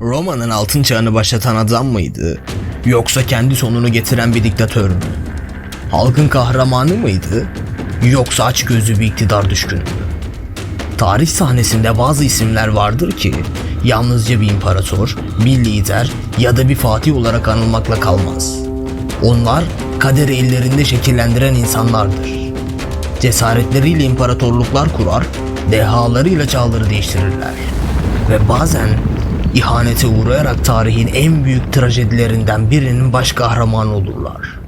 Roma'nın altın çağını başlatan adam mıydı? Yoksa kendi sonunu getiren bir diktatör mü? Halkın kahramanı mıydı? Yoksa açgözlü bir iktidar düşkünü mü? Tarih sahnesinde bazı isimler vardır ki yalnızca bir imparator, bir lider ya da bir fatih olarak anılmakla kalmaz. Onlar kaderi ellerinde şekillendiren insanlardır. Cesaretleriyle imparatorluklar kurar, dehalarıyla çağları değiştirirler. Ve bazen ihanete uğrayarak tarihin en büyük trajedilerinden birinin baş kahramanı olurlar.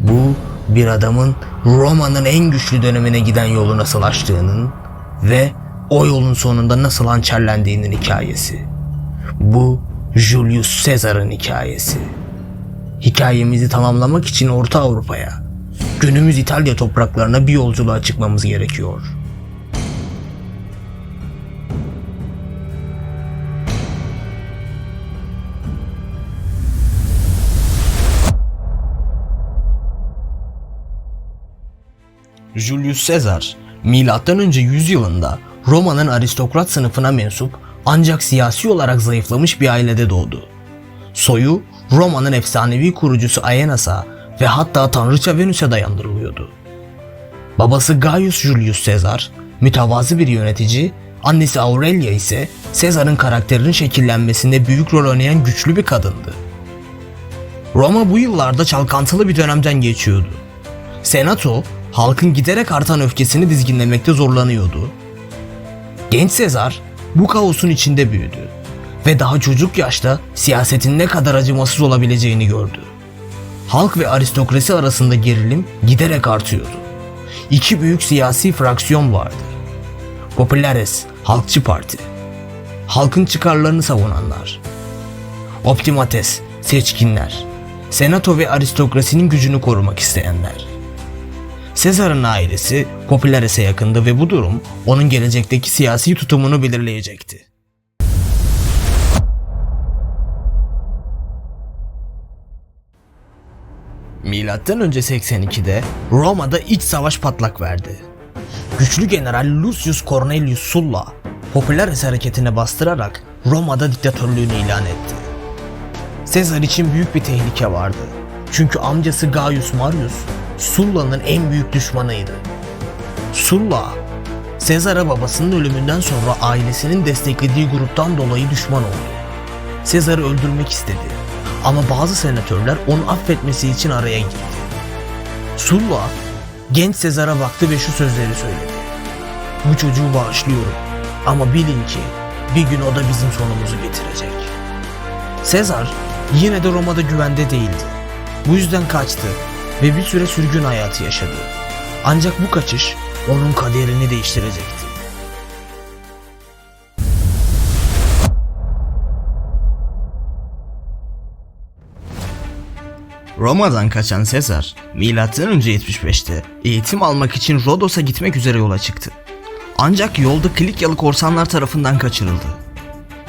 Bu bir adamın Roma'nın en güçlü dönemine giden yolu nasıl açtığının ve o yolun sonunda nasıl hançerlendiğinin hikayesi. Bu Julius Caesar'ın hikayesi. Hikayemizi tamamlamak için Orta Avrupa'ya, günümüz İtalya topraklarına bir yolculuğa çıkmamız gerekiyor. Julius Caesar, önce 100 yılında Roma'nın aristokrat sınıfına mensup ancak siyasi olarak zayıflamış bir ailede doğdu. Soyu Roma'nın efsanevi kurucusu Aenas'a ve hatta tanrıça Venüs'e dayandırılıyordu. Babası Gaius Julius Caesar mütevazı bir yönetici, annesi Aurelia ise Caesar'ın karakterinin şekillenmesinde büyük rol oynayan güçlü bir kadındı. Roma bu yıllarda çalkantılı bir dönemden geçiyordu. Senato, halkın giderek artan öfkesini dizginlemekte zorlanıyordu. Genç Sezar bu kaosun içinde büyüdü ve daha çocuk yaşta siyasetin ne kadar acımasız olabileceğini gördü. Halk ve aristokrasi arasında gerilim giderek artıyordu. İki büyük siyasi fraksiyon vardı. Populares, Halkçı Parti. Halkın çıkarlarını savunanlar. Optimates, seçkinler. Senato ve aristokrasinin gücünü korumak isteyenler. Sezar'ın ailesi Popülares'e yakındı ve bu durum onun gelecekteki siyasi tutumunu belirleyecekti. Milattan önce 82'de Roma'da iç savaş patlak verdi. Güçlü general Lucius Cornelius Sulla, Popülares hareketine bastırarak Roma'da diktatörlüğünü ilan etti. Sezar için büyük bir tehlike vardı. Çünkü amcası Gaius Marius Sulla'nın en büyük düşmanıydı. Sulla, Sezar'a babasının ölümünden sonra ailesinin desteklediği gruptan dolayı düşman oldu. Sezar'ı öldürmek istedi. Ama bazı senatörler onu affetmesi için araya girdi. Sulla, genç Sezar'a baktı ve şu sözleri söyledi. Bu çocuğu bağışlıyorum ama bilin ki bir gün o da bizim sonumuzu getirecek. Sezar yine de Roma'da güvende değildi. Bu yüzden kaçtı ve bir süre sürgün hayatı yaşadı. Ancak bu kaçış onun kaderini değiştirecekti. Roma'dan kaçan Sezar, önce 75'te eğitim almak için Rodos'a gitmek üzere yola çıktı. Ancak yolda Klikyalı korsanlar tarafından kaçırıldı.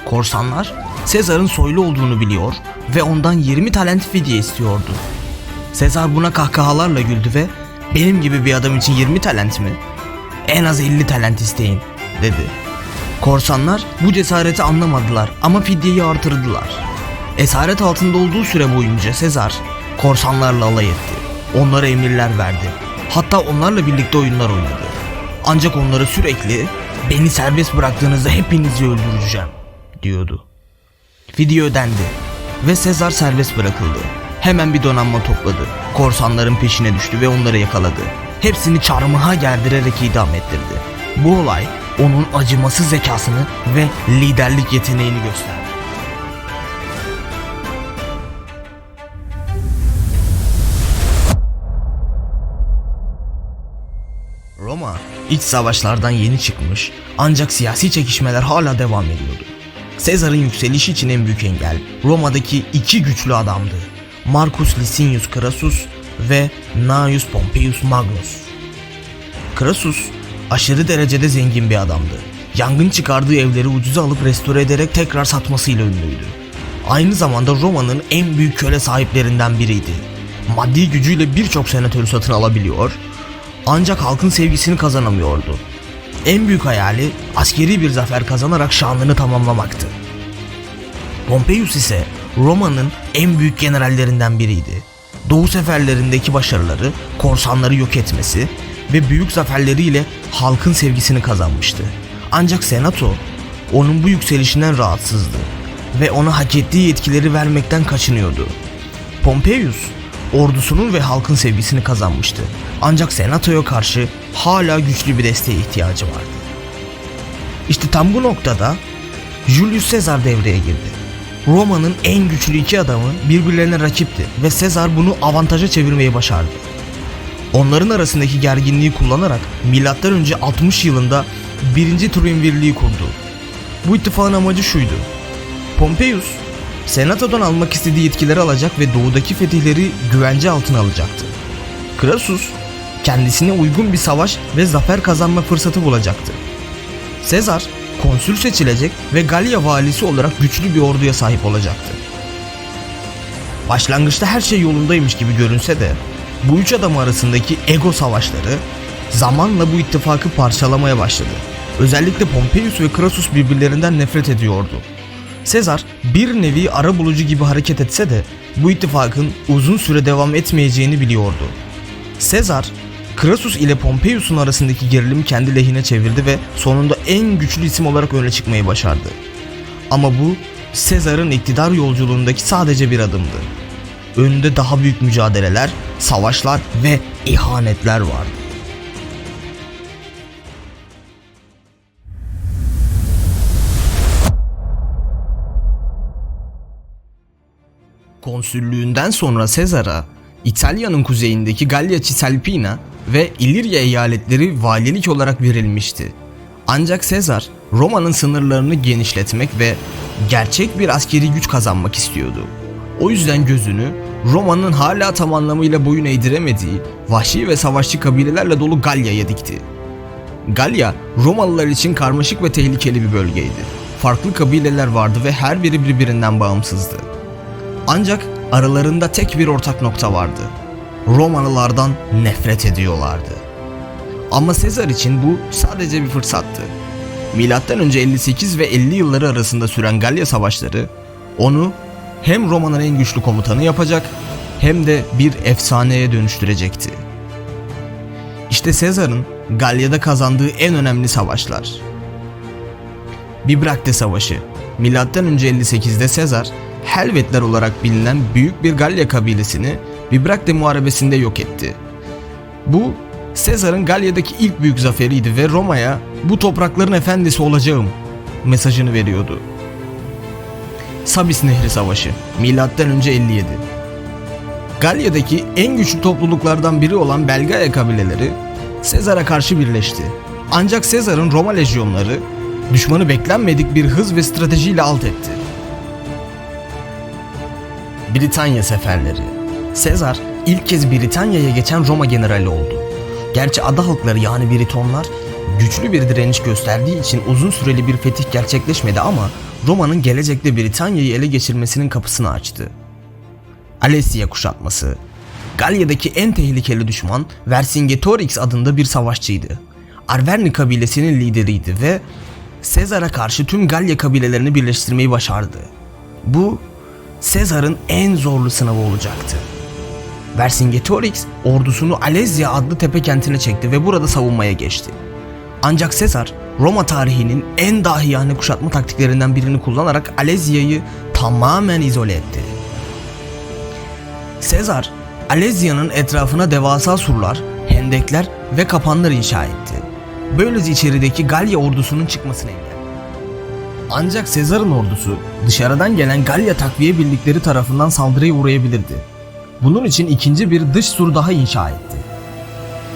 Korsanlar, Sezar'ın soylu olduğunu biliyor ve ondan 20 talent fidye istiyordu. Sezar buna kahkahalarla güldü ve benim gibi bir adam için 20 talent mi? En az 50 talent isteyin dedi. Korsanlar bu cesareti anlamadılar ama fidyeyi artırdılar. Esaret altında olduğu süre boyunca Sezar korsanlarla alay etti. Onlara emirler verdi. Hatta onlarla birlikte oyunlar oynadı. Ancak onları sürekli beni serbest bıraktığınızda hepinizi öldüreceğim diyordu. Fidye ödendi ve Sezar serbest bırakıldı. Hemen bir donanma topladı. Korsanların peşine düştü ve onları yakaladı. Hepsini çarmıha gerdirerek idam ettirdi. Bu olay onun acımasız zekasını ve liderlik yeteneğini gösterdi. Roma iç savaşlardan yeni çıkmış ancak siyasi çekişmeler hala devam ediyordu. Sezar'ın yükselişi için en büyük engel Roma'daki iki güçlü adamdı. Marcus Licinius Crassus ve Gnaeus Pompeius Magnus. Crassus aşırı derecede zengin bir adamdı. Yangın çıkardığı evleri ucuza alıp restore ederek tekrar satmasıyla ünlüydü. Aynı zamanda Roma'nın en büyük köle sahiplerinden biriydi. Maddi gücüyle birçok senatörü satın alabiliyor ancak halkın sevgisini kazanamıyordu. En büyük hayali askeri bir zafer kazanarak şanını tamamlamaktı. Pompeius ise Roma'nın en büyük generallerinden biriydi. Doğu seferlerindeki başarıları, korsanları yok etmesi ve büyük zaferleriyle halkın sevgisini kazanmıştı. Ancak Senato onun bu yükselişinden rahatsızdı ve ona hak ettiği yetkileri vermekten kaçınıyordu. Pompeius ordusunun ve halkın sevgisini kazanmıştı. Ancak Senato'ya karşı hala güçlü bir desteğe ihtiyacı vardı. İşte tam bu noktada Julius Caesar devreye girdi. Roma'nın en güçlü iki adamı birbirlerine rakipti ve Caesar bunu avantaja çevirmeyi başardı. Onların arasındaki gerginliği kullanarak M.Ö. 60 yılında 1. Triumvirliği kurdu. Bu ittifakın amacı şuydu. Pompeius, Senato'dan almak istediği yetkileri alacak ve doğudaki fetihleri güvence altına alacaktı. Crassus, kendisine uygun bir savaş ve zafer kazanma fırsatı bulacaktı. Sezar, konsül seçilecek ve Galya valisi olarak güçlü bir orduya sahip olacaktı. Başlangıçta her şey yolundaymış gibi görünse de bu üç adam arasındaki ego savaşları zamanla bu ittifakı parçalamaya başladı. Özellikle Pompeius ve Crassus birbirlerinden nefret ediyordu. Sezar bir nevi ara bulucu gibi hareket etse de bu ittifakın uzun süre devam etmeyeceğini biliyordu. Sezar, Crassus ile Pompeius'un arasındaki gerilimi kendi lehine çevirdi ve sonunda en güçlü isim olarak öne çıkmayı başardı. Ama bu Sezar'ın iktidar yolculuğundaki sadece bir adımdı. Önünde daha büyük mücadeleler, savaşlar ve ihanetler vardı. Konsüllüğünden sonra Sezar'a İtalya'nın kuzeyindeki Gallia Cisalpina ve İlirya eyaletleri valilik olarak verilmişti. Ancak Sezar Roma'nın sınırlarını genişletmek ve gerçek bir askeri güç kazanmak istiyordu. O yüzden gözünü Roma'nın hala tam anlamıyla boyun eğdiremediği vahşi ve savaşçı kabilelerle dolu Galya'ya dikti. Galya, Romalılar için karmaşık ve tehlikeli bir bölgeydi. Farklı kabileler vardı ve her biri birbirinden bağımsızdı. Ancak aralarında tek bir ortak nokta vardı. Romalılardan nefret ediyorlardı. Ama Sezar için bu sadece bir fırsattı. Milattan önce 58 ve 50 yılları arasında süren Galya savaşları onu hem Roma'nın en güçlü komutanı yapacak hem de bir efsaneye dönüştürecekti. İşte Sezar'ın Galya'da kazandığı en önemli savaşlar. Bibrakte Savaşı. Milattan önce 58'de Sezar, Helvetler olarak bilinen büyük bir Galya kabilesini Bibrakte Muharebesi'nde yok etti. Bu Sezar'ın Galya'daki ilk büyük zaferiydi ve Roma'ya bu toprakların efendisi olacağım mesajını veriyordu. Sabis Nehri Savaşı Milattan önce 57 Galya'daki en güçlü topluluklardan biri olan Belgaya kabileleri Sezar'a karşı birleşti. Ancak Sezar'ın Roma lejyonları düşmanı beklenmedik bir hız ve stratejiyle alt etti. Britanya seferleri Sezar ilk kez Britanya'ya geçen Roma generali oldu. Gerçi ada halkları yani Britonlar güçlü bir direniş gösterdiği için uzun süreli bir fetih gerçekleşmedi ama Roma'nın gelecekte Britanya'yı ele geçirmesinin kapısını açtı. Alessia kuşatması Galya'daki en tehlikeli düşman Vercingetorix adında bir savaşçıydı. Arverni kabilesinin lideriydi ve Sezar'a karşı tüm Galya kabilelerini birleştirmeyi başardı. Bu Sezar'ın en zorlu sınavı olacaktı. Vercingetorix ordusunu Alezia adlı tepe kentine çekti ve burada savunmaya geçti. Ancak Sezar Roma tarihinin en dahiyane kuşatma taktiklerinden birini kullanarak Alezia'yı tamamen izole etti. Sezar, Alezia'nın etrafına devasa surlar, hendekler ve kapanlar inşa etti. Böylece içerideki Galya ordusunun çıkmasını engelledi. Ancak Sezar'ın ordusu dışarıdan gelen Galya takviye birlikleri tarafından saldırıya uğrayabilirdi. Bunun için ikinci bir dış sur daha inşa etti.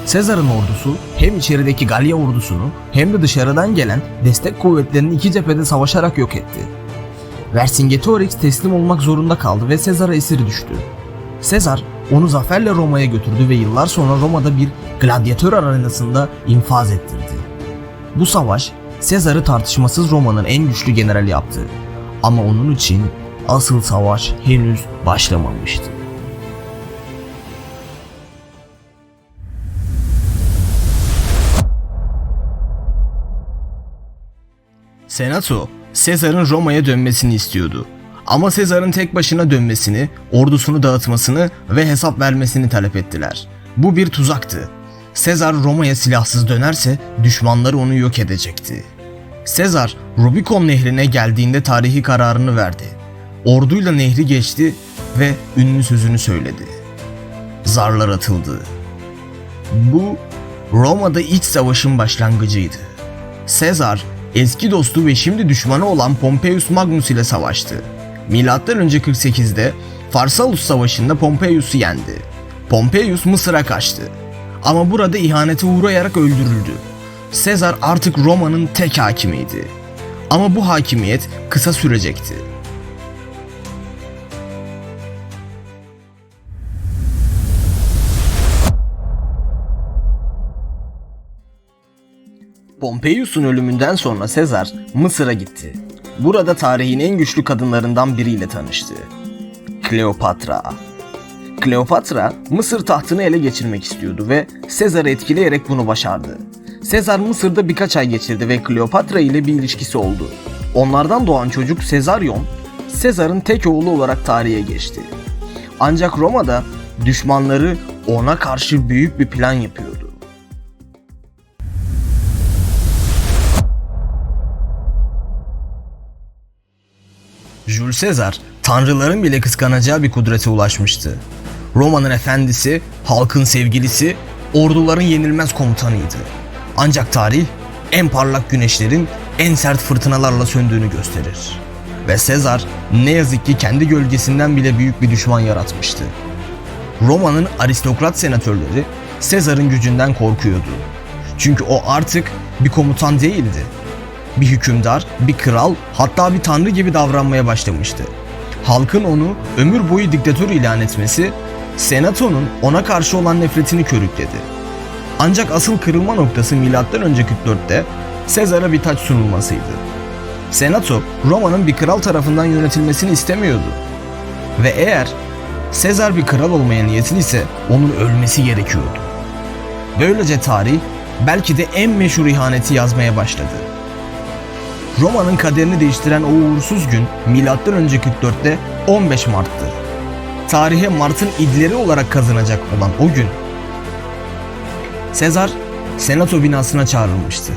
Sezar'ın ordusu hem içerideki Galya ordusunu hem de dışarıdan gelen destek kuvvetlerini iki cephede savaşarak yok etti. Vercingetorix teslim olmak zorunda kaldı ve Sezar'a esir düştü. Sezar onu zaferle Roma'ya götürdü ve yıllar sonra Roma'da bir gladyatör arenasında infaz ettirdi. Bu savaş Sezar'ı tartışmasız Roma'nın en güçlü generali yaptı. Ama onun için asıl savaş henüz başlamamıştı. Senato, Sezar'ın Roma'ya dönmesini istiyordu. Ama Sezar'ın tek başına dönmesini, ordusunu dağıtmasını ve hesap vermesini talep ettiler. Bu bir tuzaktı. Sezar Roma'ya silahsız dönerse düşmanları onu yok edecekti. Sezar Rubikon nehrine geldiğinde tarihi kararını verdi. Orduyla nehri geçti ve ünlü sözünü söyledi. Zarlar atıldı. Bu Roma'da iç savaşın başlangıcıydı. Sezar eski dostu ve şimdi düşmanı olan Pompeius Magnus ile savaştı. Önce 48'de Farsalus Savaşı'nda Pompeius'u yendi. Pompeius Mısır'a kaçtı. Ama burada ihanete uğrayarak öldürüldü. Sezar artık Roma'nın tek hakimiydi. Ama bu hakimiyet kısa sürecekti. Pompeius'un ölümünden sonra Sezar Mısır'a gitti. Burada tarihin en güçlü kadınlarından biriyle tanıştı. Kleopatra. Kleopatra Mısır tahtını ele geçirmek istiyordu ve Sezar'ı etkileyerek bunu başardı. Sezar Mısır'da birkaç ay geçirdi ve Kleopatra ile bir ilişkisi oldu. Onlardan doğan çocuk Sezaryon, Sezar'ın tek oğlu olarak tarihe geçti. Ancak Roma'da düşmanları ona karşı büyük bir plan yapıyordu. Jules Caesar, tanrıların bile kıskanacağı bir kudrete ulaşmıştı. Roma'nın efendisi, halkın sevgilisi, orduların yenilmez komutanıydı. Ancak tarih en parlak güneşlerin en sert fırtınalarla söndüğünü gösterir. Ve Sezar ne yazık ki kendi gölgesinden bile büyük bir düşman yaratmıştı. Roma'nın aristokrat senatörleri Sezar'ın gücünden korkuyordu. Çünkü o artık bir komutan değildi. Bir hükümdar, bir kral, hatta bir tanrı gibi davranmaya başlamıştı. Halkın onu ömür boyu diktatör ilan etmesi, senatonun ona karşı olan nefretini körükledi. Ancak asıl kırılma noktası M.Ö. 44'te Sezar'a bir taç sunulmasıydı. Senato, Roma'nın bir kral tarafından yönetilmesini istemiyordu. Ve eğer Sezar bir kral olmaya niyetliyse onun ölmesi gerekiyordu. Böylece tarih belki de en meşhur ihaneti yazmaya başladı. Roma'nın kaderini değiştiren o uğursuz gün önce 44'te 15 Mart'tı. Tarihe Mart'ın idleri olarak kazanacak olan o gün Sezar senato binasına çağrılmıştı.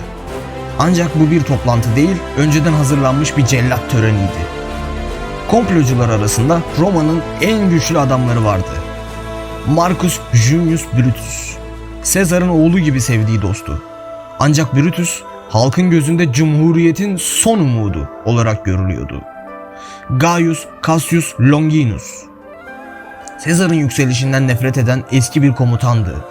Ancak bu bir toplantı değil, önceden hazırlanmış bir cellat töreniydi. Komplocular arasında Roma'nın en güçlü adamları vardı. Marcus Junius Brutus. Sezar'ın oğlu gibi sevdiği dostu. Ancak Brutus halkın gözünde cumhuriyetin son umudu olarak görülüyordu. Gaius Cassius Longinus. Sezar'ın yükselişinden nefret eden eski bir komutandı.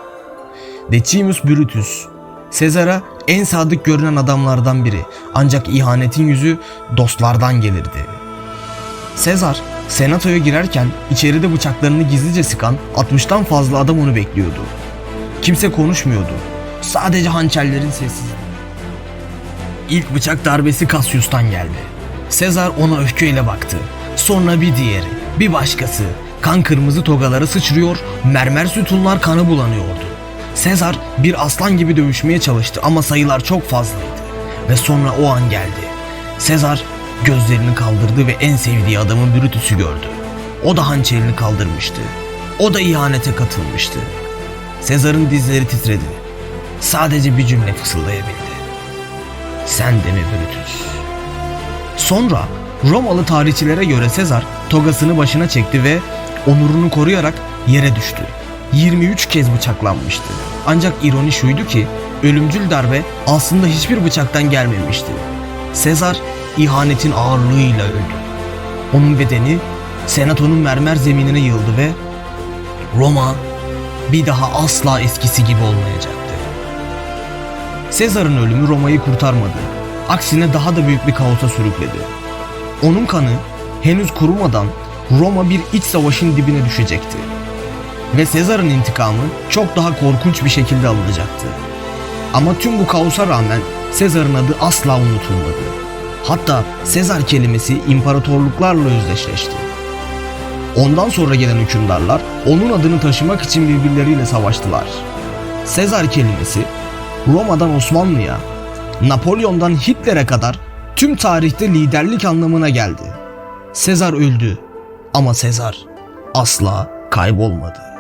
Decimus Brutus. Sezar'a en sadık görünen adamlardan biri ancak ihanetin yüzü dostlardan gelirdi. Sezar, senatoya girerken içeride bıçaklarını gizlice sıkan 60'tan fazla adam onu bekliyordu. Kimse konuşmuyordu. Sadece hançerlerin sessizliği. İlk bıçak darbesi Cassius'tan geldi. Sezar ona öfkeyle baktı. Sonra bir diğeri, bir başkası. Kan kırmızı togaları sıçrıyor, mermer sütunlar kanı bulanıyordu. Sezar bir aslan gibi dövüşmeye çalıştı ama sayılar çok fazlaydı. Ve sonra o an geldi. Sezar gözlerini kaldırdı ve en sevdiği adamın Brutus'u gördü. O da hançerini kaldırmıştı. O da ihanete katılmıştı. Sezar'ın dizleri titredi. Sadece bir cümle fısıldayabildi. Sen de mi Brutus? Sonra Romalı tarihçilere göre Sezar togasını başına çekti ve onurunu koruyarak yere düştü. 23 kez bıçaklanmıştı. Ancak ironi şuydu ki ölümcül darbe aslında hiçbir bıçaktan gelmemişti. Sezar ihanetin ağırlığıyla öldü. Onun bedeni senatonun mermer zeminine yığıldı ve Roma bir daha asla eskisi gibi olmayacaktı. Sezar'ın ölümü Roma'yı kurtarmadı. Aksine daha da büyük bir kaosa sürükledi. Onun kanı henüz kurumadan Roma bir iç savaşın dibine düşecekti. Ve Sezar'ın intikamı çok daha korkunç bir şekilde alınacaktı. Ama tüm bu kaosa rağmen Sezar'ın adı asla unutulmadı. Hatta Sezar kelimesi imparatorluklarla özdeşleşti. Ondan sonra gelen hükümdarlar onun adını taşımak için birbirleriyle savaştılar. Sezar kelimesi Roma'dan Osmanlı'ya, Napolyon'dan Hitler'e kadar tüm tarihte liderlik anlamına geldi. Sezar öldü ama Sezar asla kaybolmadı.